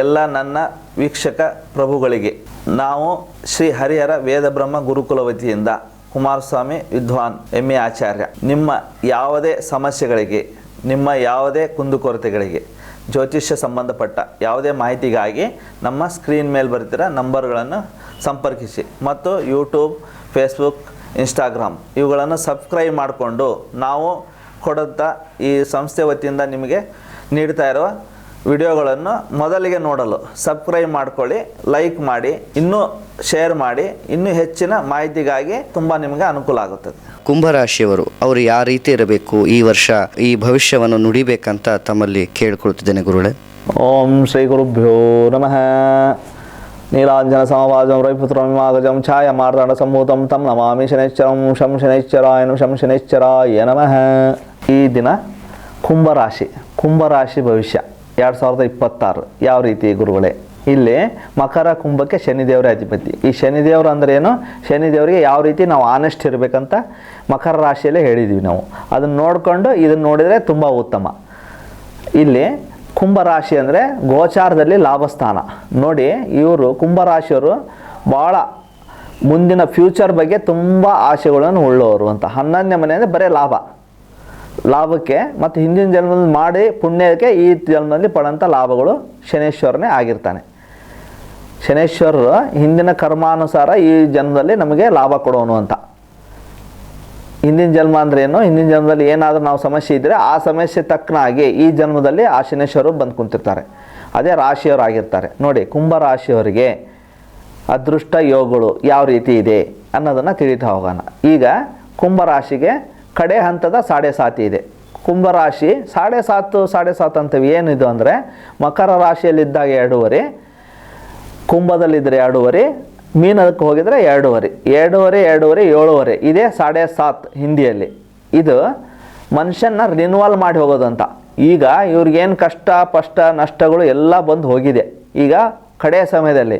ಎಲ್ಲ ನನ್ನ ವೀಕ್ಷಕ ಪ್ರಭುಗಳಿಗೆ. ನಾವು ಶ್ರೀ ಹರಿಹರ ವೇದಬ್ರಹ್ಮ ಗುರುಕುಲ ವತಿಯಿಂದ ಕುಮಾರಸ್ವಾಮಿ ವಿದ್ವಾನ್ ಎಂ ಎ ಆಚಾರ್ಯ. ನಿಮ್ಮ ಯಾವುದೇ ಸಮಸ್ಯೆಗಳಿಗೆ, ನಿಮ್ಮ ಯಾವುದೇ ಕುಂದುಕೊರತೆಗಳಿಗೆ, ಜ್ಯೋತಿಷ್ಯ ಸಂಬಂಧಪಟ್ಟ ಯಾವುದೇ ಮಾಹಿತಿಗಾಗಿ ನಮ್ಮ ಸ್ಕ್ರೀನ್ ಮೇಲೆ ಬರ್ತಿರೋ ನಂಬರ್ಗಳನ್ನು ಸಂಪರ್ಕಿಸಿ. ಮತ್ತು ಯೂಟ್ಯೂಬ್, ಫೇಸ್ಬುಕ್, ಇನ್ಸ್ಟಾಗ್ರಾಮ್ ಇವುಗಳನ್ನು ಸಬ್ಸ್ಕ್ರೈಬ್ ಮಾಡಿಕೊಂಡು ನಾವು ಕೊಡಂಥ ಈ ಸಂಸ್ಥೆ ವತಿಯಿಂದ ನಿಮಗೆ ನೀಡ್ತಾ ಇರುವ ವಿಡಿಯೋಗಳನ್ನು ಮೊದಲಿಗೆ ನೋಡಲು ಸಬ್ಸ್ಕ್ರೈಬ್ ಮಾಡ್ಕೊಳ್ಳಿ ಲೈಕ್ ಮಾಡಿ ಇನ್ನೂ ಶೇರ್ ಮಾಡಿ ಇನ್ನೂ ಹೆಚ್ಚಿನ ಮಾಹಿತಿಗಾಗಿ ತುಂಬ ನಿಮಗೆ ಅನುಕೂಲ ಆಗುತ್ತದೆ. ಕುಂಭರಾಶಿಯವರು ಅವರು ಯಾವ ರೀತಿ ಇರಬೇಕು ಈ ವರ್ಷ ಈ ಭವಿಷ್ಯವನ್ನು ನುಡಿಬೇಕಂತ ತಮ್ಮಲ್ಲಿ ಕೇಳ್ಕೊಳ್ತಿದ್ದೇನೆ ಗುರುಳೆ ಓಂ ಶ್ರೀ ಗುರುಭ್ಯೋ ನಮಃ. ನೀಲಾಂಜನ ಸಮವಾಜಂ ರವಿಪುತ್ರಮಿಮಾಗಜಂ ಛಾಯ ಮಾರ್ತಾಂಡ ಸಂಭೂತಂ ತಂ ನಮಾಮಿ ಶನೈಶ್ಚರಂ ಶಂ ಶನೈಶ್ಚರಾಯನು ಶಂ ಶನೈಶ್ಚರಾಯ ನಮಃ. ಈ ದಿನ ಕುಂಭರಾಶಿ ಕುಂಭರಾಶಿ ಭವಿಷ್ಯ. ಎರಡು ಸಾವಿರದ ಇಪ್ಪತ್ತಾರು. ಯಾವ ರೀತಿ ಗುರುಗಳೇ? ಇಲ್ಲಿ ಮಕರ ಕುಂಭಕ್ಕೆ ಶನಿದೇವರ ಅಧಿಪತಿ. ಈ ಶನಿದೇವರು ಅಂದ್ರೆ ಏನು? ಶನಿದೇವರಿಗೆ ಯಾವ ರೀತಿ ನಾವು ಆನೆಸ್ಟ್ ಇರಬೇಕಂತ ಮಕರ ರಾಶಿಯಲ್ಲೇ ಹೇಳಿದ್ವಿ ನಾವು. ಅದನ್ನು ನೋಡಿಕೊಂಡು ಇದನ್ನು ನೋಡಿದರೆ ತುಂಬ ಉತ್ತಮ. ಇಲ್ಲಿ ಕುಂಭರಾಶಿ ಅಂದರೆ ಗೋಚಾರದಲ್ಲಿ ಲಾಭಸ್ಥಾನ. ನೋಡಿ, ಇವರು ಕುಂಭರಾಶಿಯವರು ಭಾಳ ಮುಂದಿನ ಫ್ಯೂಚರ್ ಬಗ್ಗೆ ತುಂಬ ಆಸೆಗಳನ್ನು ಉಳ್ಳೋರು ಅಂತ. ಹನ್ನೊಂದನೇ ಮನೆ ಅಂದರೆ ಬರೀ ಲಾಭ. ಲಾಭಕ್ಕೆ ಮತ್ತು ಹಿಂದಿನ ಜನ್ಮದಲ್ಲಿ ಮಾಡಿ ಪುಣ್ಯಕ್ಕೆ ಈ ಜನ್ಮದಲ್ಲಿ ಪಡೋಂಥ ಲಾಭಗಳು ಶನೇಶ್ವರನೇ ಆಗಿರ್ತಾನೆ. ಶನೇಶ್ವರರು ಹಿಂದಿನ ಕರ್ಮಾನುಸಾರ ಈ ಜನ್ಮದಲ್ಲಿ ನಮಗೆ ಲಾಭ ಕೊಡೋನು ಅಂತ. ಹಿಂದಿನ ಜನ್ಮ ಅಂದ್ರೆ ಏನು? ಹಿಂದಿನ ಜನ್ಮದಲ್ಲಿ ಏನಾದರೂ ನಾವು ಸಮಸ್ಯೆ ಇದ್ದರೆ ಆ ಸಮಸ್ಯೆ ತಕ್ಕನಾಗಿ ಈ ಜನ್ಮದಲ್ಲಿ ಆ ಶನೇಶ್ವರರು ಬಂದು ಕುಂತಿರ್ತಾರೆ. ಅದೇ ರಾಶಿಯವರಾಗಿರ್ತಾರೆ. ನೋಡಿ, ಕುಂಭ ರಾಶಿಯವರಿಗೆ ಅದೃಷ್ಟ ಯೋಗಗಳು ಯಾವ ರೀತಿ ಇದೆ ಅನ್ನೋದನ್ನು ತಿಳಿತಾ ಹೋಗೋಣ. ಈಗ ಕುಂಭ ರಾಶಿಗೆ ಕಡೆ ಹಂತದ ಸಾಡೆ ಸಾತಿ ಇದೆ. ಕುಂಭರಾಶಿ ಸಾಡೆ ಸಾತು ಸಾಡೆ ಸಾತು ಅಂತ ಏನಿದು ಅಂದರೆ, ಮಕರ ರಾಶಿಯಲ್ಲಿದ್ದಾಗ ಎರಡೂವರೆ ಕುಂಭದಲ್ಲಿದ್ದರೆ ಎರಡೂವರೆ, ಮೀನದಕ್ಕೆ ಹೋಗಿದರೆ ಎರಡೂವರೆ. ಎರಡೂವರೆ ಎರಡೂವರೆ, ಏಳುವರೆ. ಇದೇ ಸಾಡೆ ಸಾತ್ ಹಿಂದಿಯಲ್ಲಿ. ಇದು ಮನುಷ್ಯನ ರಿನ್ವಾಲ್ ಮಾಡಿ ಹೋಗೋದಂತ ಈಗ ಇವ್ರಿಗೇನು ಕಷ್ಟ, ಪಷ್ಟ, ನಷ್ಟಗಳು ಎಲ್ಲ ಬಂದು ಹೋಗಿದೆ. ಈಗ ಕಡೆಯ ಸಮಯದಲ್ಲಿ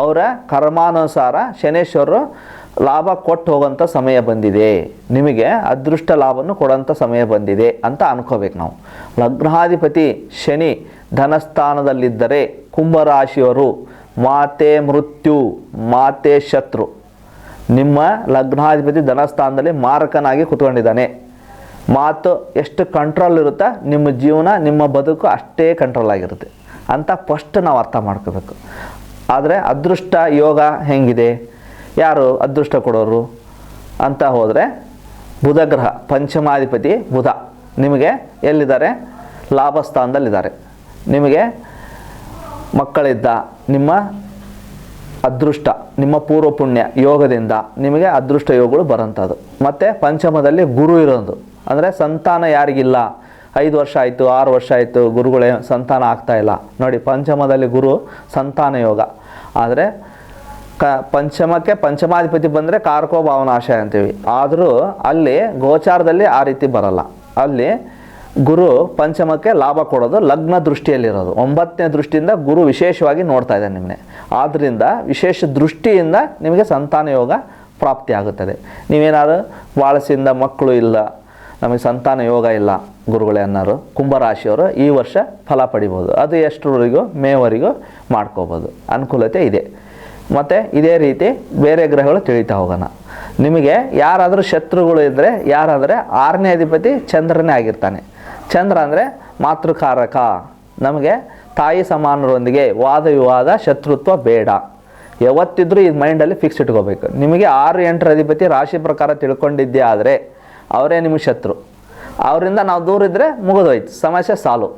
ಅವರ ಕರ್ಮಾನುಸಾರ ಶನೇಶ್ವರರು ಲಾಭ ಕೊಟ್ಟು ಹೋಗೋಂಥ ಸಮಯ ಬಂದಿದೆ. ನಿಮಗೆ ಅದೃಷ್ಟ ಲಾಭವನ್ನು ಕೊಡೋಂಥ ಸಮಯ ಬಂದಿದೆ ಅಂತ ಅನ್ಕೋಬೇಕು ನಾವು. ಲಗ್ನಾಧಿಪತಿ ಶನಿ ಧನಸ್ಥಾನದಲ್ಲಿದ್ದರೆ ಕುಂಭರಾಶಿಯವರು ಮಾತೆ ಮೃತ್ಯು, ಮಾತೆ ಶತ್ರು. ನಿಮ್ಮ ಲಗ್ನಾಧಿಪತಿ ಧನಸ್ಥಾನದಲ್ಲಿ ಮಾರಕನಾಗಿ ಕುತ್ಕೊಂಡಿದ್ದಾನೆ. ಮಾತು ಎಷ್ಟು ಕಂಟ್ರೋಲ್ ಇರುತ್ತಾ ನಿಮ್ಮ ಜೀವನ, ನಿಮ್ಮ ಬದುಕು ಅಷ್ಟೇ ಕಂಟ್ರೋಲ್ ಆಗಿರುತ್ತೆ. ಅಂತ ಫಸ್ಟ್ ನಾವು ಅರ್ಥ ಮಾಡ್ಕೋಬೇಕು. ಆದರೆ ಅದೃಷ್ಟ ಯೋಗ ಹೆಂಗಿದೆ? ಯಾರು ಅದೃಷ್ಟ ಕೊಡೋರು? ಅಂತ ಹೋದರೆ ಬುಧ ಗ್ರಹ, ಪಂಚಮಾಧಿಪತಿ ಬುಧ. ನಿಮಗೆ ಎಲ್ಲಿದ್ದಾರೆ? ಲಾಭಸ್ಥಾನದಲ್ಲಿದ್ದಾರೆ. ನಿಮಗೆ ಮಕ್ಕಳಿದ್ದ ನಿಮ್ಮ ಅದೃಷ್ಟ, ನಿಮ್ಮ ಪೂರ್ವ ಪುಣ್ಯ ಯೋಗದಿಂದ ನಿಮಗೆ ಅದೃಷ್ಟ ಯೋಗಗಳು ಬರೋಂಥದ್ದು ಮತ್ತು ಪಂಚಮದಲ್ಲಿ ಗುರು ಇರೋದು. ಅಂದರೆ ಸಂತಾನ ಯಾರಿಗಿಲ್ಲ? ಐದು ವರ್ಷ ಆಯಿತು, ಆರು ವರ್ಷ ಆಯಿತು, ಗುರುಗಳೇ ಸಂತಾನ ಆಗ್ತಾಯಿಲ್ಲ ನೋಡಿ, ಪಂಚಮದಲ್ಲಿ ಗುರು ಸಂತಾನ ಯೋಗ. ಆದರೆ ಕ ಪಂಚಮಕ್ಕೆ ಪಂಚಮಾಧಿಪತಿ ಬಂದರೆ ಕಾರ್ಕೋ ಭಾವನಾಶಯ ಅಂತೀವಿ. ಆದರೂ ಅಲ್ಲಿ ಗೋಚಾರದಲ್ಲಿ ಆ ರೀತಿ ಬರಲ್ಲ. ಅಲ್ಲಿ ಗುರು ಪಂಚಮಕ್ಕೆ ಲಾಭ ಕೊಡೋದು ಲಗ್ನ ದೃಷ್ಟಿಯಲ್ಲಿರೋದು. ಒಂಬತ್ತನೇ ದೃಷ್ಟಿಯಿಂದ ಗುರು ವಿಶೇಷವಾಗಿ ನೋಡ್ತಾ ಇದ್ದಾನೆ ನಿಮಗೆ ಆದ್ದರಿಂದ ವಿಶೇಷ ದೃಷ್ಟಿಯಿಂದ ನಿಮಗೆ ಸಂತಾನ ಯೋಗ ಪ್ರಾಪ್ತಿ ಆಗುತ್ತದೆ. ನೀವೇನಾದ್ರು ವಾಳಸಿಂದ ಮಕ್ಕಳು ಇಲ್ಲ, ನಮಗೆ ಸಂತಾನ ಯೋಗ ಇಲ್ಲ ಗುರುಗಳೇ ಅನ್ನೋರು, ಕುಂಭರಾಶಿಯವರು ಈ ವರ್ಷ ಫಲ ಪಡಿಬೋದು. ಅದು ಎಷ್ಟರವರೆಗೂ ಮೇವರೆಗೂ ಮಾಡ್ಕೋಬೋದು. ಅನುಕೂಲತೆ ಇದೆ. ಮತ್ತು ಇದೇ ರೀತಿ ಬೇರೆ ಗ್ರಹಗಳು ತಿಳಿತಾ ಹೋಗೋಣ. ನಿಮಗೆ ಯಾರಾದರೂ ಶತ್ರುಗಳು ಇದ್ದರೆ ಯಾರಾದರೆ ಆರನೇ ಅಧಿಪತಿ ಚಂದ್ರನೇ ಆಗಿರ್ತಾನೆ. ಚಂದ್ರ ಅಂದರೆ ಮಾತೃಕಾರಕ. ನಮಗೆ ತಾಯಿ ಸಮಾನರೊಂದಿಗೆ ವಾದ ವಿವಾದ, ಶತ್ರುತ್ವ ಬೇಡ. ಯಾವತ್ತಿದ್ರೂ ಇದು ಮೈಂಡಲ್ಲಿ ಫಿಕ್ಸ್ ಇಟ್ಕೋಬೇಕು. ನಿಮಗೆ ಆರು ಎಂಟರ ಅಧಿಪತಿ ರಾಶಿ ಪ್ರಕಾರ ತಿಳ್ಕೊಂಡಿದ್ದೆ ಆದರೆ ಅವರೇ ನಿಮಗೆ ಶತ್ರು. ಅವರಿಂದ ನಾವು ದೂರ ಇದ್ದರೆ ಮುಗಿದೋಯ್ತು. ಸಮಸ್ಯೆ ಸಾಲು.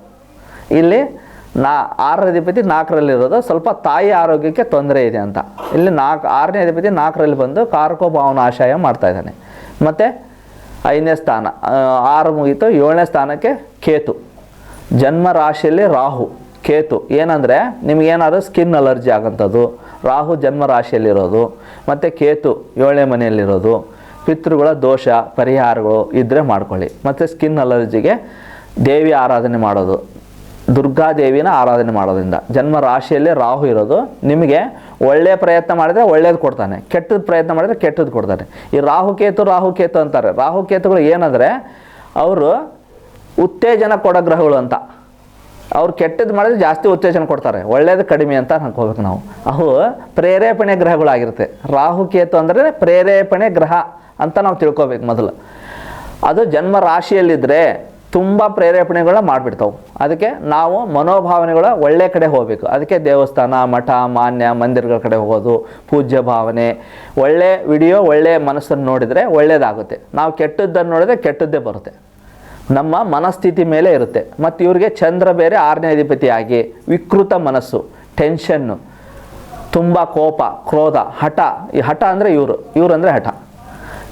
ಇಲ್ಲಿ ನಾ ಆರನೇ ಅಧಿಪತಿ ನಾಲ್ಕರಲ್ಲಿರೋದು ಸ್ವಲ್ಪ ತಾಯಿ ಆರೋಗ್ಯಕ್ಕೆ ತೊಂದರೆ ಇದೆ ಅಂತ. ಇಲ್ಲಿ ನಾಲ್ಕು, ಆರನೇ ಅಧಿಪತಿ ನಾಲ್ಕರಲ್ಲಿ ಬಂದು ಕಾರ್ಕೋ ಭಾವನಾಶಯ ಮಾಡ್ತಾ ಇದ್ದಾನೆ. ಮತ್ತು ಐದನೇ ಸ್ಥಾನ ಆರು ಮುಗೀತು, ಏಳನೇ ಸ್ಥಾನಕ್ಕೆ ಕೇತು. ಜನ್ಮ ರಾಶಿಯಲ್ಲಿ ರಾಹು, ಕೇತು. ಏನಂದರೆ, ನಿಮಗೇನಾದರೂ ಸ್ಕಿನ್ ಅಲರ್ಜಿ ಆಗೋಂಥದ್ದು, ರಾಹು ಜನ್ಮ ರಾಶಿಯಲ್ಲಿರೋದು, ಮತ್ತು ಕೇತು ಏಳನೇ ಮನೆಯಲ್ಲಿರೋದು, ಪಿತೃಗಳ ದೋಷ, ಪರಿಹಾರಗಳು ಇದ್ದರೆ ಮಾಡ್ಕೊಳ್ಳಿ. ಮತ್ತು ಸ್ಕಿನ್ ಅಲರ್ಜಿಗೆ ದೇವಿ ಆರಾಧನೆ ಮಾಡೋದು. ದುರ್ಗಾದೇವಿನ ಆರಾಧನೆ ಮಾಡೋದ್ರಿಂದ. ಜನ್ಮ ರಾಶಿಯಲ್ಲೇ ರಾಹು ಇರೋದು ನಿಮಗೆ ಒಳ್ಳೆಯ ಪ್ರಯತ್ನ ಮಾಡಿದರೆ ಒಳ್ಳೇದು ಕೊಡ್ತಾನೆ. ಕೆಟ್ಟದ ಪ್ರಯತ್ನ ಮಾಡಿದರೆ ಕೆಟ್ಟದ್ದು ಕೊಡ್ತಾನೆ. ಈ ರಾಹುಕೇತು ರಾಹುಕೇತು ಅಂತಾರೆ. ರಾಹುಕೇತುಗಳು ಏನಂದರೆ ಅವರು ಉತ್ತೇಜನ ಕೊಡೋ ಗ್ರಹಗಳು ಅಂತ. ಅವ್ರು ಕೆಟ್ಟದ್ದು ಮಾಡಿದ್ರೆ ಜಾಸ್ತಿ ಉತ್ತೇಜನ ಕೊಡ್ತಾರೆ. ಒಳ್ಳೇದು ಕಡಿಮೆ ಅಂತ ಅನ್ಕೋಬೇಕು ನಾವು. ಅವು ಪ್ರೇರೇಪಣೆ ಗ್ರಹಗಳಾಗಿರುತ್ತೆ. ರಾಹುಕೇತು ಅಂದರೆ ಪ್ರೇರೇಪಣೆ ಗ್ರಹ ಅಂತ ನಾವು ತಿಳ್ಕೊಬೇಕು ಮೊದಲು. ಅದು ಜನ್ಮ ರಾಶಿಯಲ್ಲಿದ್ದರೆ ತುಂಬ ಪ್ರೇರೇಪಣೆಗಳನ್ನ ಮಾಡಿಬಿಡ್ತಾವೆ. ಅದಕ್ಕೆ ನಾವು ಮನೋಭಾವನೆಗಳ ಒಳ್ಳೆ ಕಡೆ ಹೋಗಬೇಕು. ಅದಕ್ಕೆ ದೇವಸ್ಥಾನ, ಮಠ, ಮಾನ್ಯ, ಮಂದಿರಗಳ ಕಡೆ ಹೋಗೋದು, ಪೂಜ್ಯ ಭಾವನೆ, ಒಳ್ಳೆ ವಿಡಿಯೋ, ಒಳ್ಳೆ ಮನಸ್ಸನ್ನು ನೋಡಿದರೆ ಒಳ್ಳೆಯದಾಗುತ್ತೆ ನಾವು ಕೆಟ್ಟದ್ದನ್ನು ನೋಡಿದ್ರೆ ಕೆಟ್ಟದ್ದೇ ಬರುತ್ತೆ. ನಮ್ಮ ಮನಸ್ಥಿತಿ ಮೇಲೆ ಇರುತ್ತೆ. ಮತ್ತು ಇವ್ರಿಗೆ ಚಂದ್ರ ಬೇರೆ ಆರನೇ ಅಧಿಪತಿಯಾಗಿ, ವಿಕೃತ ಮನಸ್ಸು ಟೆನ್ಷನ್ನು ತುಂಬ ಕೋಪ, ಕ್ರೋಧ, ಹಠ. ಈ ಹಠ ಅಂದರೆ ಇವರು. ಇವರು ಅಂದರೆ ಹಠ.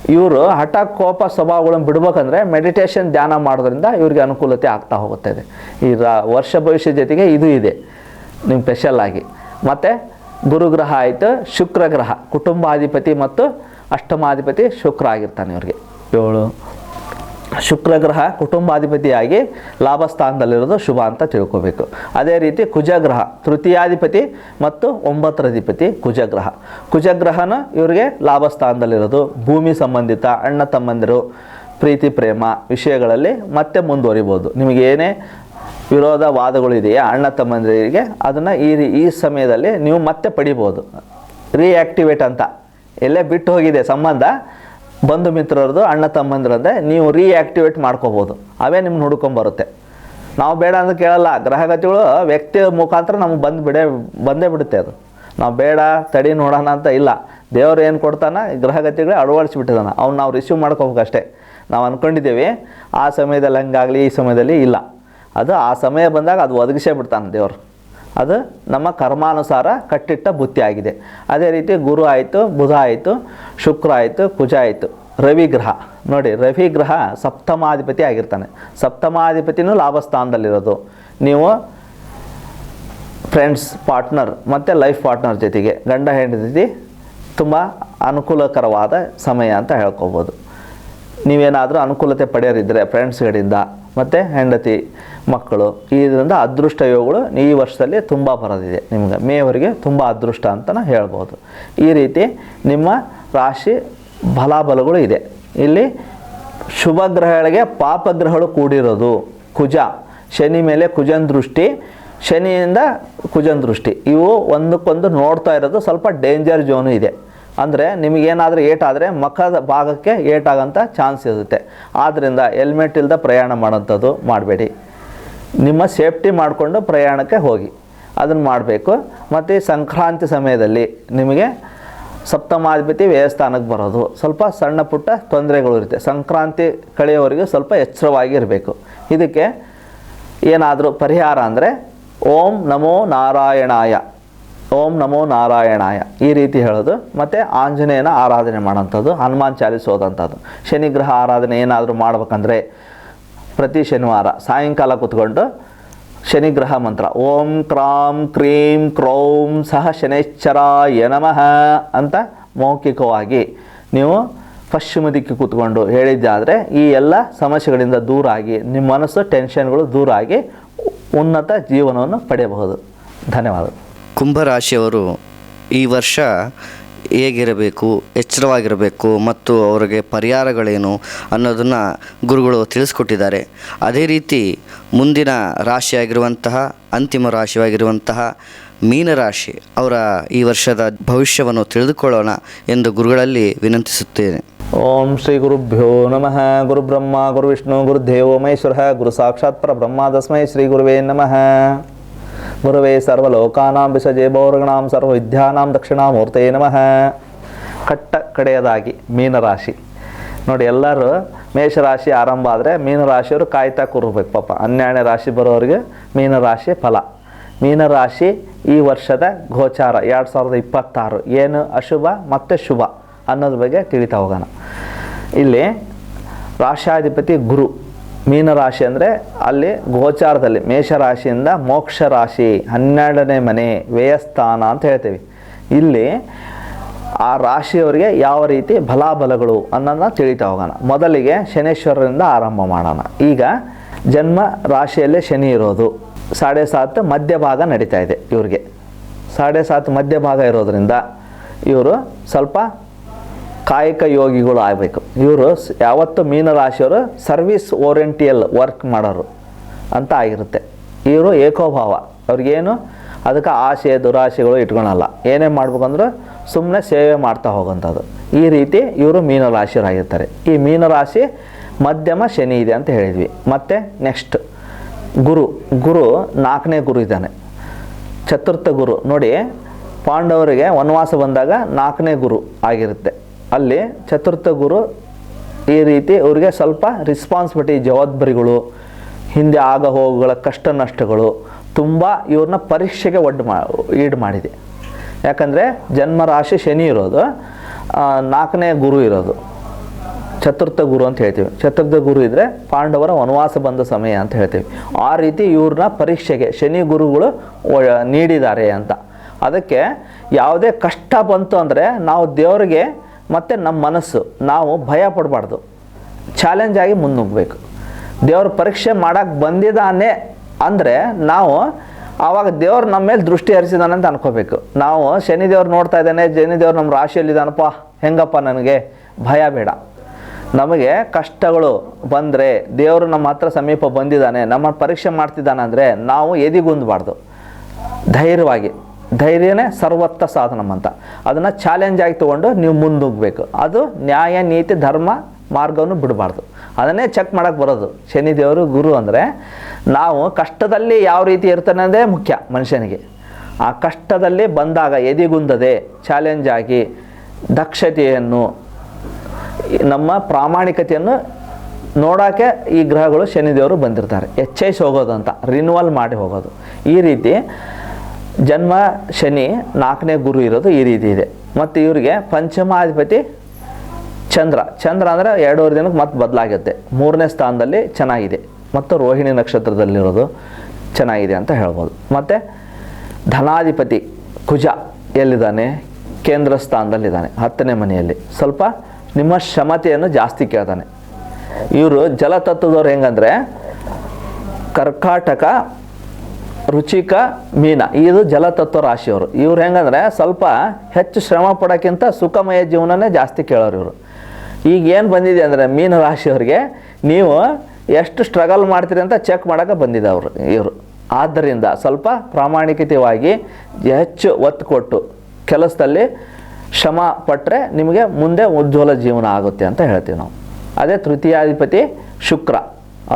ಇವರು ಹಠ ಕೋಪ ಸ್ವಭಾವಗಳನ್ನು ಬಿಡ್ಬೇಕಂದ್ರೆ ಮೆಡಿಟೇಷನ್ ಧ್ಯಾನ ಮಾಡೋದ್ರಿಂದ ಇವ್ರಿಗೆ ಅನುಕೂಲತೆ ಆಗ್ತಾ ಹೋಗುತ್ತೆ ಇದೆ. ಈ ವರ್ಷ ಭವಿಷ್ಯ ಜೊತೆಗೆ ಇದು ಇದೆ ನಿಮ್ಮ ಸ್ಪೆಷಲ್ ಆಗಿ. ಮತ್ತು ಗುರುಗ್ರಹ ಆಯಿತು, ಶುಕ್ರಗ್ರಹ. ಕುಟುಂಬಾಧಿಪತಿ ಮತ್ತು ಅಷ್ಟಮಾಧಿಪತಿ ಶುಕ್ರ ಆಗಿರ್ತಾನೆ ಇವ್ರಿಗೆ. ಏಳು. ಶುಕ್ರ ಗ್ರಹ ಕುಟುಂಬಾಧಿಪತಿಯಾಗಿ ಲಾಭ ಸ್ಥಾನದಲ್ಲಿರೋದು ಶುಭ ಅಂತ ತಿಳ್ಕೋಬೇಕು. ಅದೇ ರೀತಿ ಕುಜಗ್ರಹ ತೃತೀಯಾಧಿಪತಿ ಮತ್ತು ಒಂಬತ್ತರಧಿಪತಿ ಕುಜಗ್ರಹ. ಕುಜಗ್ರಹನ ಇವರಿಗೆ ಲಾಭ ಸ್ಥಾನದಲ್ಲಿರೋದು ಭೂಮಿ ಸಂಬಂಧಿತ, ಅಣ್ಣ ತಮ್ಮಂದಿರು, ಪ್ರೀತಿ, ಪ್ರೇಮ ವಿಷಯಗಳಲ್ಲಿ ಮತ್ತೆ ಮುಂದುವರಿಬೋದು. ನಿಮಗೆ ಏನೇ ವಿರೋಧ ವಾದಗಳು ಇದೆಯಾ ಅಣ್ಣ ತಮ್ಮಂದಿರಿಗೆ ಅದನ್ನು ಈ ರೀ- ಈ ಸಮಯದಲ್ಲಿ ನೀವು ಮತ್ತೆ ಪಡಿಬೋದು. ರಿಯಾಕ್ಟಿವೇಟ್ ಅಂತ. ಎಲ್ಲೇ ಬಿಟ್ಟು ಹೋಗಿದೆ ಸಂಬಂಧ ಬಂಧು ಮಿತ್ರರದು, ಅಣ್ಣ ತಮ್ಮಂದ್ರಂದರೆ ನೀವು ರೀಆಕ್ಟಿವೇಟ್ ಮಾಡ್ಕೋಬೋದು. ಅವೇ ನಿಮ್ಗೆ ಹುಡ್ಕೊಂಬರುತ್ತೆ ನಾವು ಬೇಡ ಅಂತ ಕೇಳಲ್ಲ, ಗ್ರಹಗತಿಗಳು ವ್ಯಕ್ತಿ ಮುಖಾಂತರ ನಮ್ಗೆ ಬಂದು ಬಿಡೇ, ಬಂದೇ ಬಿಡುತ್ತೆ ಅದು. ನಾವು ಬೇಡ, ತಡಿ ನೋಡೋಣ ಅಂತ ಇಲ್ಲ. ದೇವರು ಏನು ಕೊಡ್ತಾನ? ಗ್ರಹಗತಿಗಳೇ ಅಳವಡಿಸ್ಬಿಟ್ಟಿದ್ದಾನೆ ಅವ್ನು ನಾವು ರಿಸೀವ್ ಮಾಡ್ಕೋಬೇಕಷ್ಟೇ. ನಾವು ಅಂದ್ಕೊಂಡಿದ್ದೀವಿ ಆ ಸಮಯದಲ್ಲಿ ಹಂಗಾಗಲಿ, ಈ ಸಮಯದಲ್ಲಿ ಇಲ್ಲ. ಅದು ಆ ಸಮಯ ಬಂದಾಗ ಅದು ಒದಗಿಸೇ ಬಿಡ್ತಾನೆ ದೇವರು. ಅದು ನಮ್ಮ ಕರ್ಮಾನುಸಾರ ಕಟ್ಟಿಟ್ಟ ಬುತ್ತಿ ಆಗಿದೆ. ಅದೇ ರೀತಿ ಗುರು ಆಯಿತು, ಬುಧ ಆಯಿತು, ಶುಕ್ರ ಆಯಿತು, ಕುಜ ಆಯಿತು, ರವಿ ಗ್ರಹ. ನೋಡಿ, ರವಿ ಗ್ರಹ ಸಪ್ತಮಾಧಿಪತಿ ಆಗಿರ್ತಾನೆ. ಸಪ್ತಮಾಧಿಪತಿನೂ ಲಾಭ ಸ್ಥಾನದಲ್ಲಿರೋದು ನೀವು ಫ್ರೆಂಡ್ಸ್ ಪಾರ್ಟ್ನರ್ ಮತ್ತು ಲೈಫ್ ಪಾರ್ಟ್ನರ್ ಜೊತೆಗೆ, ಗಂಡ, ಹೆಂಡತಿ ತುಂಬ ಅನುಕೂಲಕರವಾದ ಸಮಯ ಅಂತ ಹೇಳ್ಕೊಬೋದು. ನೀವೇನಾದರೂ ಅನುಕೂಲತೆ ಪಡೆಯೋರಿದ್ದರೆ ಫ್ರೆಂಡ್ಸ್ಗಳಿಂದ ಮತ್ತು ಹೆಂಡತಿ ಮಕ್ಕಳು. ಇದರಿಂದ ಅದೃಷ್ಟ ಯೋಗಗಳು ಈ ವರ್ಷದಲ್ಲಿ ತುಂಬ ಬರೋದಿದೆ ನಿಮ್ಗೆ. ಮೇವರಿಗೆ ತುಂಬ ಅದೃಷ್ಟ ಅಂತಲೇ ಹೇಳ್ಬೋದು. ಈ ರೀತಿ ನಿಮ್ಮ ರಾಶಿ ಬಲಾಬಲಗಳು ಇದೆ. ಇಲ್ಲಿ ಶುಭ ಗ್ರಹಗಳಿಗೆ ಪಾಪಗ್ರಹಗಳು ಕೂಡಿರೋದು. ಕುಜ, ಶನಿ ಮೇಲೆ ಕುಜನ್ ದೃಷ್ಟಿ, ಶನಿಯಿಂದ ಕುಜನ್ ದೃಷ್ಟಿ. ಇವು ಒಂದಕ್ಕೊಂದು ನೋಡ್ತಾ ಇರೋದು ಸ್ವಲ್ಪ ಡೇಂಜರ್ ಝೋನು ಇದೆ. ಅಂದರೆ ನಿಮಗೇನಾದರೂ ಏಟಾದರೆ ಮಖದ ಭಾಗಕ್ಕೆ ಏಟಾಗೋಂಥ ಚಾನ್ಸ್ ಇರುತ್ತೆ. ಆದ್ದರಿಂದ ಹೆಲ್ಮೆಟ್ ಇಲ್ಲದ ಪ್ರಯಾಣ ಮಾಡೋಂಥದ್ದು ಮಾಡಬೇಡಿ. ನಿಮ್ಮ ಸೇಫ್ಟಿ ಮಾಡಿಕೊಂಡು ಪ್ರಯಾಣಕ್ಕೆ ಹೋಗಿ. ಅದನ್ನು ಮಾಡಬೇಕು. ಮತ್ತು ಸಂಕ್ರಾಂತಿ ಸಮಯದಲ್ಲಿ ನಿಮಗೆ ಸಪ್ತಮಾಧಿಪತಿ ವ್ಯಯಸ್ಥಾನಕ್ಕೆ ಬರೋದು. ಸ್ವಲ್ಪ ಸಣ್ಣ ಪುಟ್ಟ ತೊಂದರೆಗಳು ಇರುತ್ತೆ. ಸಂಕ್ರಾಂತಿ ಕಳೆಯೋವರೆಗೆ ಸ್ವಲ್ಪ ಎಚ್ಚರವಾಗಿರಬೇಕು ಇದಕ್ಕೆ ಏನಾದರೂ ಪರಿಹಾರ ಅಂದರೆ ಓಂ ನಮೋ ನಾರಾಯಣಾಯ. ಓಂ ನಮೋ ನಾರಾಯಣಾಯ. ಈ ರೀತಿ ಹೇಳೋದು. ಮತ್ತು ಆಂಜನೇಯನ ಆರಾಧನೆ ಮಾಡೋಂಥದ್ದು ಹನುಮಾನ್ ಚಾಲಿಸ್ ಶನಿ ಶನಿಗ್ರಹ ಆರಾಧನೆ ಏನಾದರೂ ಮಾಡ್ಬೇಕಂದ್ರೆ ಪ್ರತಿ ಶನಿವಾರ ಸಾಯಂಕಾಲ ಕೂತ್ಕೊಂಡು ಶನಿಗ್ರಹ ಮಂತ್ರ, ಓಂ ಕ್ರಾಂ ಕ್ರೀಂ ಕ್ರೋಂ ಸಹ ಶನೈಶ್ಚರಾಯ ನಮಃ ಅಂತ ಮೌಖಿಕವಾಗಿ ನೀವು ಪಶ್ಚಿಮ ದಿಕ್ಕಿ ಕೂತ್ಕೊಂಡು ಹೇಳಿದ್ದಾದರೆ ಈ ಎಲ್ಲ ಸಮಸ್ಯೆಗಳಿಂದ ದೂರ ಆಗಿ ನಿಮ್ಮ ಮನಸ್ಸು ಟೆನ್ಷನ್ಗಳು ದೂರಾಗಿ ಉನ್ನತ ಜೀವನವನ್ನು ಪಡೆಯಬಹುದು. ಧನ್ಯವಾದಗಳು. ಕುಂಭರಾಶಿಯವರು ಈ ವರ್ಷ ಹೇಗಿರಬೇಕು, ಎಚ್ಚರವಾಗಿರಬೇಕು ಮತ್ತು ಅವರಿಗೆ ಪರಿಹಾರಗಳೇನು ಅನ್ನೋದನ್ನು ಗುರುಗಳು ತಿಳಿಸ್ಕೊಟ್ಟಿದ್ದಾರೆ. ಅದೇ ರೀತಿ ಮುಂದಿನ ರಾಶಿಯಾಗಿರುವಂತಹ, ಅಂತಿಮ ರಾಶಿಯಾಗಿರುವಂತಹ ಮೀನರಾಶಿ ಅವರ ಈ ವರ್ಷದ ಭವಿಷ್ಯವನ್ನು ತಿಳಿದುಕೊಳ್ಳೋಣ ಎಂದು ಗುರುಗಳಲ್ಲಿ ವಿನಂತಿಸುತ್ತೇನೆ. ಓಂ ಶ್ರೀ ಗುರುಭ್ಯೋ ನಮಃ. ಗುರು ಬ್ರಹ್ಮ, ಗುರು ವಿಷ್ಣು, ಗುರುದೇವೋ ಮಹೇಶ್ವರ. ಗುರು ಸಾಕ್ಷಾತ್ ಪರಬ್ರಹ್ಮ, ತಸ್ಮೈ ಶ್ರೀ ಗುರುವೇ ನಮಃ. ಗುರುವೇ ಸರ್ವಲೋಕಾನಾಂ ಬಿಸಜೆ ವಿದ್ಯಾನಾಂ ಸರ್ವವಿದ್ಯಾನಾಂ ದಕ್ಷಿಣಾಮೂರ್ತೇ ನಮಃ ಕಟ್ಟ ಕಡೆಯದಾಗಿ ಮೀನರಾಶಿ. ನೋಡಿ, ಎಲ್ಲರೂ ಮೇಷರಾಶಿ ಆರಂಭ ಆದರೆ ಮೀನರಾಶಿಯವರು ಕಾಯ್ತಾ ಕೂರ್ಬೇಕು ಪಾಪ. ಹನ್ನೆರಡನೇ ರಾಶಿ ಬರೋರಿಗೆ ಮೀನರಾಶಿ ಫಲ. ಮೀನರಾಶಿ ಈ ವರ್ಷದ ಗೋಚಾರ, ಎರಡು ಸಾವಿರದ ಇಪ್ಪತ್ತಾರು. ಏನು? ಅಶುಭ ಮತ್ತು ಶುಭ ಅನ್ನೋದ್ರ ಬಗ್ಗೆ ತಿಳಿತಾ ಹೋಗೋಣ. ಇಲ್ಲಿ ರಾಶಾಧಿಪತಿ ಗುರು. ಮೀನರಾಶಿ ಅಂದರೆ ಅಲ್ಲಿ ಗೋಚಾರದಲ್ಲಿ ಮೇಷರಾಶಿಯಿಂದ ಮೋಕ್ಷ ರಾಶಿ ಹನ್ನೆರಡನೇ ಮನೆ, ವ್ಯಯಸ್ಥಾನ ಅಂತ ಹೇಳ್ತೀವಿ. ಇಲ್ಲಿ ಆ ರಾಶಿಯವರಿಗೆ ಯಾವ ರೀತಿ ಬಲಾಬಲಗಳು ಅನ್ನೋದನ್ನ ತಿಳಿತಾ ಹೋಗೋಣ. ಮೊದಲಿಗೆ ಶನೇಶ್ವರರಿಂದ ಆರಂಭ ಮಾಡೋಣ. ಈಗ ಜನ್ಮ ರಾಶಿಯಲ್ಲೇ ಶನಿ ಇರೋದು. ಸಾಡೆ ಸಾತ್ ಮಧ್ಯಭಾಗ ನಡೀತಾ ಇದೆ ಇವ್ರಿಗೆ. ಸಾಡೆ ಸಾತ್ ಮಧ್ಯಭಾಗ ಇರೋದರಿಂದ ಇವರು ಸ್ವಲ್ಪ ಕಾಯಕ ಯೋಗಿಗಳು ಆಗಬೇಕು. ಇವರು ಯಾವತ್ತು ಮೀನರಾಶಿಯವರು ಸರ್ವಿಸ್ ಓರಿಯೆಂಟಿಯಲ್ ವರ್ಕ್ ಮಾಡೋರು ಅಂತ ಆಗಿರುತ್ತೆ. ಇವರು ಏಕೋಭಾವ. ಅವ್ರಿಗೇನು? ಅದಕ್ಕೆ ಆಸೆ, ದುರಾಸೆಗಳು ಇಟ್ಕೊಳಲ್ಲ. ಏನೇ ಮಾಡ್ಬೇಕಂದ್ರೆ ಸುಮ್ಮನೆ ಸೇವೆ ಮಾಡ್ತಾ ಹೋಗೋಂಥದ್ದು. ಈ ರೀತಿ ಇವರು ಮೀನರಾಶಿಯರಾಗಿರ್ತಾರೆ. ಈ ಮೀನರಾಶಿ ಮಧ್ಯಮ ಶನಿ ಇದೆ ಅಂತ ಹೇಳಿದ್ವಿ. ಮತ್ತು ನೆಕ್ಸ್ಟ್ ಗುರು. ಗುರು ನಾಲ್ಕನೇ ಗುರು ಇದ್ದಾನೆ. ಚತುರ್ಥ ಗುರು. ನೋಡಿ, ಪಾಂಡವರಿಗೆ ವನವಾಸ ಬಂದಾಗ ನಾಲ್ಕನೇ ಗುರು ಆಗಿರುತ್ತೆ. ಅಲ್ಲಿ ಚತುರ್ಥ ಗುರು ಈ ರೀತಿ ಅವರಿಗೆ ಸ್ವಲ್ಪ ರಿಸ್ಪಾನ್ಸಿಬಿಲಿಟಿ ಜವಾಬ್ದಾರಿಗಳು, ಹಿಂದೆ ಆಗ ಹೋಗುಗಳ ಕಷ್ಟ ನಷ್ಟಗಳು ತುಂಬ ಇವ್ರನ್ನ ಪರೀಕ್ಷೆಗೆ ಒಡ್ಡು ಮಾ, ಈಡು ಮಾಡಿದೆ. ಯಾಕಂದರೆ ಜನ್ಮರಾಶಿ ಶನಿ ಇರೋದು ನಾಲ್ಕನೇ ಗುರು ಇರೋದು. ಚತುರ್ಥ ಗುರು ಅಂತ ಹೇಳ್ತೀವಿ. ಚತುರ್ಥ ಗುರು ಇದ್ದರೆ ಪಾಂಡವರ ವನವಾಸ ಬಂದ ಸಮಯ ಅಂತ ಹೇಳ್ತೀವಿ. ಆ ರೀತಿ ಇವ್ರನ್ನ ಪರೀಕ್ಷೆಗೆ ಶನಿ ಗುರುಗಳು ನೀಡಿದ್ದಾರೆ ಅಂತ. ಅದಕ್ಕೆ ಯಾವುದೇ ಕಷ್ಟ ಬಂತು ಅಂದರೆ ನಾವು ದೇವರಿಗೆ ಮತ್ತು ನಮ್ಮ ಮನಸ್ಸು, ನಾವು ಭಯ ಪಡಬಾರ್ದು. ಚಾಲೆಂಜ್ ಆಗಿ ಮುನ್ನುಗ್ಗಬೇಕು ದೇವ್ರ ಪರೀಕ್ಷೆ ಮಾಡಕ್ಕೆ ಬಂದಿದ್ದಾನೆ ಅಂದರೆ ನಾವು ಆವಾಗ ದೇವ್ರು ನಮ್ಮ ಮೇಲೆ ದೃಷ್ಟಿ ಹರಿಸಿದಾನೆ ಅಂತ ಅನ್ಕೋಬೇಕು. ನಾವು ಶನಿ ದೇವ್ರು ನೋಡ್ತಾ ಇದ್ದಾನೆ ಶನಿ ದೇವ್ರು ನಮ್ಮ ರಾಶಿಯಲ್ಲಿದ್ದಾನಪ್ಪ ಹೆಂಗಪ್ಪ ನನಗೆ? ಭಯ ಬೇಡ. ನಮಗೆ ಕಷ್ಟಗಳು ಬಂದರೆ, ದೇವರು ನಮ್ಮ ಹತ್ರ ಸಮೀಪ ಬಂದಿದ್ದಾನೆ ನಮ್ಮ ಪರೀಕ್ಷೆ ಮಾಡ್ತಿದ್ದಾನೆ ಅಂದರೆ ನಾವು ಎದಿಗುಂದಬಾರ್ದು. ಧೈರ್ಯವಾಗಿ. ಧೈರ್ಯನೇ ಸರ್ವತ್ತ ಸಾಧನಂ ಅಂತ. ಅದನ್ನು ಚಾಲೆಂಜ್ ಆಗಿ ತೊಗೊಂಡು ನೀವು ಮುಂದೋಗ್ಬೇಕು. ಅದು ನ್ಯಾಯ, ನೀತಿ, ಧರ್ಮ ಮಾರ್ಗವನ್ನು ಬಿಡಬಾರ್ದು. ಅದನ್ನೇ ಚೆಕ್ ಮಾಡೋಕ್ಕೆ ಬರೋದು. ಶನಿದೇವರು ಗುರು ಅಂದರೆ ನಾವು ಕಷ್ಟದಲ್ಲಿ ಯಾವ ರೀತಿ ಇರ್ತಾನೆ ಅನ್ನೋದೇ ಮುಖ್ಯ ಮನುಷ್ಯನಿಗೆ. ಆ ಕಷ್ಟದಲ್ಲಿ ಬಂದಾಗ ಎದಿಗುಂದದೆ ಚಾಲೆಂಜ್ ಆಗಿ ದಕ್ಷತೆಯನ್ನು, ನಮ್ಮ ಪ್ರಾಮಾಣಿಕತೆಯನ್ನು ನೋಡೋಕ್ಕೆ ಈ ಗ್ರಹಗಳು ಶನಿದೇವರು ಬಂದಿರ್ತಾರೆ. ಎಚ್ಚೈಸಿ ಹೋಗೋದು ಅಂತ ರಿನ್ಯೂವಲ್ ಮಾಡಿ ಹೋಗೋದು. ಈ ರೀತಿ ಜನ್ಮ ಶನಿ ನಾಲ್ಕನೇ ಗುರು ಇರೋದು ಈ ರೀತಿ ಇದೆ. ಮತ್ತು ಇವರಿಗೆ ಪಂಚಮಾಧಿಪತಿ ಚಂದ್ರ. ಚಂದ್ರ ಅಂದರೆ ಎರಡೂವರೆ ದಿನಕ್ಕೆ ಮತ್ತೆ ಬದಲಾಗುತ್ತೆ. ಮೂರನೇ ಸ್ಥಾನದಲ್ಲಿ ಚೆನ್ನಾಗಿದೆ. ಮತ್ತು ರೋಹಿಣಿ ನಕ್ಷತ್ರದಲ್ಲಿರೋದು ಚೆನ್ನಾಗಿದೆ ಅಂತ ಹೇಳ್ಬೋದು. ಮತ್ತು ಧನಾಧಿಪತಿ ಕುಜ ಎಲ್ಲಿದ್ದಾನೆ? ಕೇಂದ್ರ ಸ್ಥಾನದಲ್ಲಿದ್ದಾನೆ, ಹತ್ತನೇ ಮನೆಯಲ್ಲಿ. ಸ್ವಲ್ಪ ನಿಮ್ಮ ಕ್ಷಮತೆಯನ್ನು ಜಾಸ್ತಿ ಕೇಳ್ತಾನೆ. ಇವರು ಜಲತತ್ವದವ್ರು ಹೆಂಗಂದರೆ ಕರ್ಕಾಟಕ ರುಚಿಕ ಮೀನ. ಇದು ಜಲತತ್ವ ರಾಶಿಯವರು. ಇವ್ರು ಹೆಂಗಂದ್ರೆ ಸ್ವಲ್ಪ ಹೆಚ್ಚು ಶ್ರಮ ಪಡೋಕ್ಕಿಂತ ಸುಖಮಯ ಜೀವನನೇ ಜಾಸ್ತಿ ಕೇಳೋರು ಇವರು. ಈಗ ಏನು ಬಂದಿದೆ ಅಂದರೆ ಮೀನ ರಾಶಿಯವ್ರಿಗೆ ನೀವು ಎಷ್ಟು ಸ್ಟ್ರಗಲ್ ಮಾಡ್ತೀರಿ ಅಂತ ಚೆಕ್ ಮಾಡೋಕೆ ಬಂದಿದೆ ಅವರು, ಇವರು. ಆದ್ದರಿಂದ ಸ್ವಲ್ಪ ಪ್ರಾಮಾಣಿಕತೆಯಾಗಿ ಹೆಚ್ಚು ಒತ್ತು ಕೊಟ್ಟು ಕೆಲಸದಲ್ಲಿ ಶ್ರಮ ಪಟ್ಟರೆ ನಿಮಗೆ ಮುಂದೆ ಉಜ್ವಲ ಜೀವನ ಆಗುತ್ತೆ ಅಂತ ಹೇಳ್ತೀವಿ ನಾವು. ಅದೇ ತೃತೀಯಾಧಿಪತಿ ಶುಕ್ರ.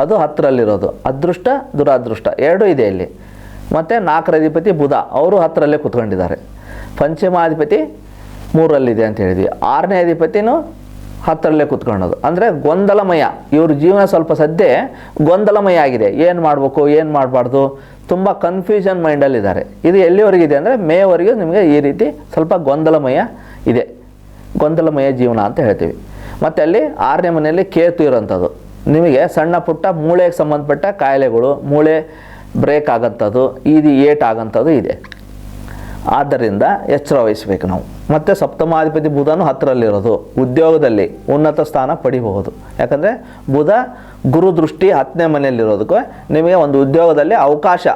ಅದು ಹತ್ತರಲ್ಲಿರೋದು. ಅದೃಷ್ಟ, ದುರಾದೃಷ್ಟ. ಎರಡೂ ಇದೆ ಇಲ್ಲಿ. ಮತ್ತು ನಾಲ್ಕರ ಅಧಿಪತಿ ಬುಧ, ಅವರು ಹತ್ತರಲ್ಲೇ ಕುತ್ಕೊಂಡಿದ್ದಾರೆ. ಪಂಚಮಾಧಿಪತಿ ಮೂರಲ್ಲಿದೆ ಅಂತ ಹೇಳಿದ್ವಿ. ಆರನೇ ಅಧಿಪತಿನೂ ಹತ್ತರಲ್ಲೇ ಕುತ್ಕೊಳ್ಳೋದು ಅಂದರೆ ಗೊಂದಲಮಯ, ಇವ್ರ ಜೀವನ ಸ್ವಲ್ಪ ಸದ್ಯ ಗೊಂದಲಮಯ ಆಗಿದೆ. ಏನು ಮಾಡಬೇಕು, ಏನು ಮಾಡಬಾರ್ದು? ತುಂಬ ಕನ್ಫ್ಯೂಷನ್ ಮೈಂಡಲ್ಲಿದ್ದಾರೆ ಇದು ಎಲ್ಲಿವರೆಗಿದೆ ಅಂದರೆ ಮೇವರೆಗೂ ನಿಮಗೆ ಈ ರೀತಿ ಸ್ವಲ್ಪ ಗೊಂದಲಮಯ ಇದೆ. ಗೊಂದಲಮಯ ಜೀವನ ಅಂತ ಹೇಳ್ತೀವಿ. ಮತ್ತು ಅಲ್ಲಿ ಆರನೇ ಮನೆಯಲ್ಲಿ ಕೇತು ಇರೋಂಥದ್ದು ನಿಮಗೆ ಸಣ್ಣ ಪುಟ್ಟ ಮೂಳೆಗೆ ಸಂಬಂಧಪಟ್ಟ ಕಾಯಿಲೆಗಳು, ಮೂಳೆ ಬ್ರೇಕ್ ಆಗೋಂಥದ್ದು ಇದು ಏಟ್ ಆಗೋಂಥದ್ದು ಇದೆ. ಆದ್ದರಿಂದ ಎಚ್ಚರ ವಹಿಸಬೇಕು ನಾವು. ಮತ್ತು ಸಪ್ತಮಾಧಿಪತಿ ಬುಧನು ಹತ್ತರಲ್ಲಿರೋದು ಉದ್ಯೋಗದಲ್ಲಿ ಉನ್ನತ ಸ್ಥಾನ ಪಡಿಬಹುದು. ಯಾಕಂದರೆ ಬುಧ ಗುರು ದೃಷ್ಟಿ ಹತ್ತನೇ ಮನೆಯಲ್ಲಿರೋದಕ್ಕೆ ನಿಮಗೆ ಒಂದು ಉದ್ಯೋಗದಲ್ಲಿ ಅವಕಾಶ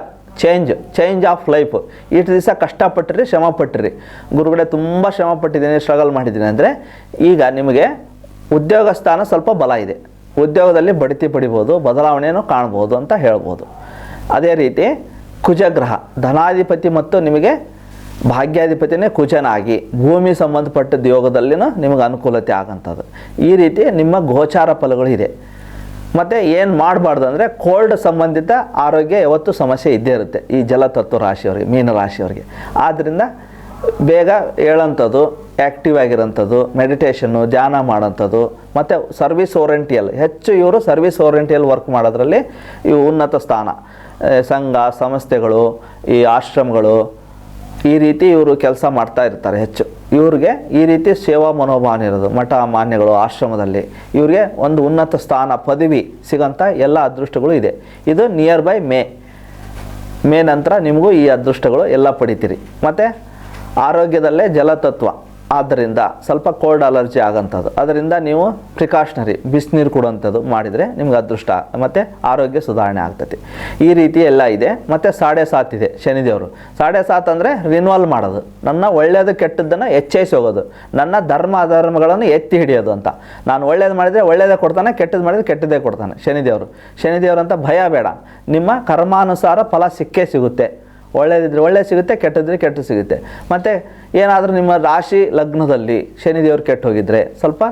ಚೇಂಜ್ ಚೇಂಜ್ ಆಫ್ ಲೈಫ್ ಇಷ್ಟು ದಿವಸ ಕಷ್ಟಪಟ್ಟಿರಿ ಶ್ರಮ ಪಟ್ಟಿರಿ ಗುರುಗಳೇ, ತುಂಬ ಶ್ರಮ ಪಟ್ಟಿದ್ದೀನಿ ಸ್ಟ್ರಗಲ್ ಮಾಡಿದ್ದೀನಿ ಅಂದರೆ ಈಗ ನಿಮಗೆ ಉದ್ಯೋಗ ಸ್ಥಾನ ಸ್ವಲ್ಪ ಬಲ ಇದೆ. ಉದ್ಯೋಗದಲ್ಲಿ ಬಡ್ತಿ ಪಡಿಬೋದು ಬದಲಾವಣೆಯನ್ನು ಕಾಣ್ಬೋದು ಅಂತ ಹೇಳ್ಬೋದು. ಅದೇ ರೀತಿ ಕುಜಗ್ರಹ, ಧನಾಧಿಪತಿ ಮತ್ತು ನಿಮಗೆ ಭಾಗ್ಯಾಧಿಪತಿನೇ ಕುಜನಾಗಿ, ಭೂಮಿ ಸಂಬಂಧಪಟ್ಟದ ಯೋಗದಲ್ಲಿನೂ ನಿಮಗೆ ಅನುಕೂಲತೆ ಆಗಂಥದ್ದು. ಈ ರೀತಿ ನಿಮ್ಮ ಗೋಚಾರ ಫಲಗಳು ಇದೆ. ಮತ್ತು ಏನು ಮಾಡಬಾರ್ದು ಅಂದರೆ ಕೋಲ್ಡ್ ಸಂಬಂಧಿತ ಆರೋಗ್ಯ ಯಾವತ್ತು ಸಮಸ್ಯೆ ಇದ್ದೇ ಇರುತ್ತೆ ಈ ಜಲತತ್ವ ರಾಶಿಯವರಿಗೆ, ಮೀನ ರಾಶಿಯವರಿಗೆ. ಆದ್ದರಿಂದ ಬೇಗ ಹೇಳೋಂಥದ್ದು ಆ್ಯಕ್ಟಿವ್ ಆಗಿರೋಂಥದ್ದು ಮೆಡಿಟೇಷನ್ನು ಧ್ಯಾನ ಮಾಡೋಂಥದ್ದು, ಮತ್ತು ಸರ್ವಿಸ್ ಓರೆಂಟಿಯಲ್ ಹೆಚ್ಚು ಇವರು ಸರ್ವಿಸ್ ಓರೆಂಟಿಯಲ್ ವರ್ಕ್ ಮಾಡೋದ್ರಲ್ಲಿ ಇವು ಉನ್ನತ ಸ್ಥಾನ. ಸಂಘ, ಸಂಸ್ಥೆಗಳು, ಈ ಆಶ್ರಮಗಳು, ಈ ರೀತಿ ಇವರು ಕೆಲಸ ಮಾಡ್ತಾ ಇರ್ತಾರೆ ಹೆಚ್ಚು. ಇವ್ರಿಗೆ ಈ ರೀತಿ ಸೇವಾ ಮನೋಭಾವನೆ ಇರೋದು, ಮಠ ಮಾನ್ಯಗಳು, ಆಶ್ರಮದಲ್ಲಿ. ಇವ್ರಿಗೆ ಒಂದು ಉನ್ನತ ಸ್ಥಾನ, ಪದವಿ ಸಿಗೋಂಥ ಎಲ್ಲ ಅದೃಷ್ಟಗಳು ಇದೆ. ಇದು ನಿಯರ್ ಬೈ ಮೇ ಮೇ ನಂತರ ನಿಮಗೂ ಈ ಅದೃಷ್ಟಗಳು ಎಲ್ಲ ಪಡಿತೀರಿ. ಮತ್ತು ಆರೋಗ್ಯದಲ್ಲೇ ಜಲತತ್ವ. ಆದ್ದರಿಂದ ಸ್ವಲ್ಪ ಕೋಲ್ಡ್ ಅಲರ್ಜಿ ಆಗೋಂಥದ್ದು ಅದರಿಂದ ನೀವು ಪ್ರಿಕಾಷ್ನರಿ ಬಿಸಿನೀರು ಕೊಡುವಂಥದ್ದು ಮಾಡಿದರೆ ನಿಮ್ಗೆ ಅದೃಷ್ಟ. ಮತ್ತು ಆರೋಗ್ಯ ಸುಧಾರಣೆ ಆಗ್ತೈತಿ ಈ ರೀತಿ ಎಲ್ಲ ಇದೆ. ಮತ್ತು ಸಾಡೆ ಸಾತ್ ಇದೆ ಶನಿದೇವರು. ಸಾಡೆ ಸಾತ್ ಅಂದರೆ ರಿನ್ವಾಲ್ವ್ ಮಾಡೋದು. ನನ್ನ ಒಳ್ಳೆಯದು ಕೆಟ್ಟದ್ದನ್ನು ಎಚ್ಚೈಸಿ ಹೋಗೋದು. ನನ್ನ ಧರ್ಮ ಅಧರ್ಮಗಳನ್ನು ಎತ್ತಿ ಹಿಡಿಯೋದು ಅಂತ. ನಾನು ಒಳ್ಳೇದು ಮಾಡಿದರೆ ಒಳ್ಳೆಯದೇ ಕೊಡ್ತಾನೆ, ಕೆಟ್ಟದ್ದು ಮಾಡಿದರೆ ಕೆಟ್ಟದ್ದೇ ಕೊಡ್ತಾನೆ ಶನಿದೇವರು. ಶನಿದೇವರು ಅಂತ ಭಯ ಬೇಡ. ನಿಮ್ಮ ಕರ್ಮಾನುಸಾರ ಫಲ ಸಿಕ್ಕೇ ಸಿಗುತ್ತೆ. ಒಳ್ಳೇದಿದ್ರೆ ಒಳ್ಳೆ ಸಿಗುತ್ತೆ, ಕೆಟ್ಟದಿದ್ರೆ ಕೆಟ್ಟ ಸಿಗುತ್ತೆ. ಮತ್ತು ಏನಾದರೂ ನಿಮ್ಮ ರಾಶಿ ಲಗ್ನದಲ್ಲಿ ಶನಿದೇವರು ಕೆಟ್ಟು ಹೋಗಿದ್ರೆ ಸ್ವಲ್ಪ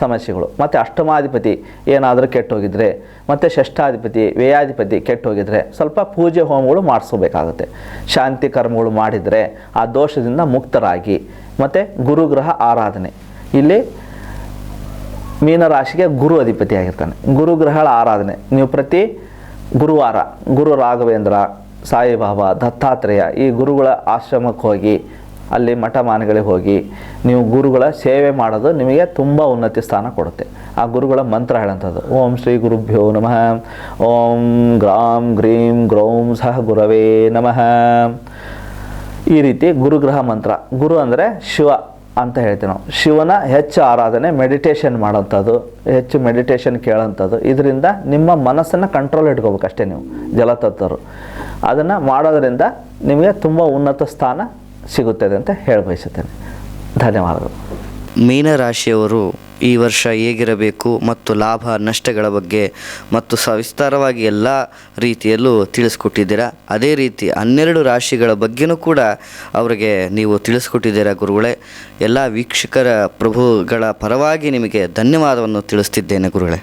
ಸಮಸ್ಯೆಗಳು. ಮತ್ತು ಅಷ್ಟಮಾಧಿಪತಿ ಏನಾದರೂ ಕೆಟ್ಟು ಹೋಗಿದ್ರೆ ಮತ್ತು ಷಷ್ಠಾಧಿಪತಿ, ವ್ಯಯಾಧಿಪತಿ ಕೆಟ್ಟು ಹೋಗಿದ್ರೆ ಸ್ವಲ್ಪ ಪೂಜೆ ಹೋಮಗಳು ಮಾಡಿಸ್ಕೋಬೇಕಾಗುತ್ತೆ. ಶಾಂತಿ ಕರ್ಮಗಳು ಮಾಡಿದರೆ ಆ ದೋಷದಿಂದ ಮುಕ್ತರಾಗಿ, ಮತ್ತು ಗುರುಗ್ರಹ ಆರಾಧನೆ. ಇಲ್ಲಿ ಮೀನರಾಶಿಗೆ ಗುರು ಅಧಿಪತಿ ಆಗಿರ್ತಾನೆ. ಗುರುಗ್ರಹಗಳ ಆರಾಧನೆ. ನೀವು ಪ್ರತಿ ಗುರುವಾರ, ಗುರು ರಾಘವೇಂದ್ರ ಸಾಯಿಬಾಬಾ ದತ್ತಾತ್ರೇಯ ಈ ಗುರುಗಳ ಆಶ್ರಮಕ್ಕೆ ಹೋಗಿ, ಅಲ್ಲಿ ಮಠ ಮಾನೆಗಳಿಗೆ ಹೋಗಿ, ನೀವು ಗುರುಗಳ ಸೇವೆ ಮಾಡೋದು ನಿಮಗೆ ತುಂಬ ಉನ್ನತಿ ಸ್ಥಾನ ಕೊಡುತ್ತೆ. ಆ ಗುರುಗಳ ಮಂತ್ರ ಹೇಳೋಂಥದ್ದು, ಓಂ ಶ್ರೀ ಗುರುಭ್ಯೋ ನಮಃ, ಓಂ ಗ್ರಾಂ ಗ್ರೀಂ ಗ್ರೌಂ ಸಹ ಗುರವೇ ನಮಃ. ಈ ರೀತಿ ಗುರುಗ್ರಹ ಮಂತ್ರ, ಗುರು ಅಂದರೆ ಶಿವ ಅಂತ ಹೇಳ್ತೀವಿ ನಾವು. ಶಿವನ ಹೆಚ್ಚು ಆರಾಧನೆ ಮೆಡಿಟೇಷನ್ ಮಾಡೋಂಥದ್ದು, ಹೆಚ್ಚು ಮೆಡಿಟೇಷನ್ ಕೇಳೋಂಥದ್ದು. ಇದರಿಂದ ನಿಮ್ಮ ಮನಸ್ಸನ್ನು ಕಂಟ್ರೋಲ್ ಇಟ್ಕೋಬೇಕು ಅಷ್ಟೇ ನೀವು, ಜಲತತ್ವರು. ಅದನ್ನು ಮಾಡೋದರಿಂದ ನಿಮಗೆ ತುಂಬ ಉನ್ನತ ಸ್ಥಾನ ಸಿಗುತ್ತದೆ ಅಂತ ಹೇಳ ಬಯಸುತ್ತೇನೆ ಧನ್ಯವಾದಗಳು. ಮೀನರಾಶಿಯವರು ಈ ವರ್ಷ ಹೇಗಿರಬೇಕು ಮತ್ತು ಲಾಭ, ನಷ್ಟಗಳ ಬಗ್ಗೆ ಮತ್ತು ಸವಿಸ್ತಾರವಾಗಿ ಎಲ್ಲ ರೀತಿಯಲ್ಲೂ ತಿಳಿಸ್ಕೊಟ್ಟಿದ್ದೀರಾ? ಅದೇ ರೀತಿ ಹನ್ನೆರಡು ರಾಶಿಗಳ ಬಗ್ಗೆನೂ ಕೂಡ ಅವರಿಗೆ ನೀವು ತಿಳಿಸ್ಕೊಟ್ಟಿದ್ದೀರಾ ಗುರುಗಳೇ? ಎಲ್ಲ ವೀಕ್ಷಕರ ಪ್ರಭುಗಳ ಪರವಾಗಿ ನಿಮಗೆ ಧನ್ಯವಾದವನ್ನು ತಿಳಿಸ್ತಿದ್ದೇನೆ ಗುರುಗಳೇ.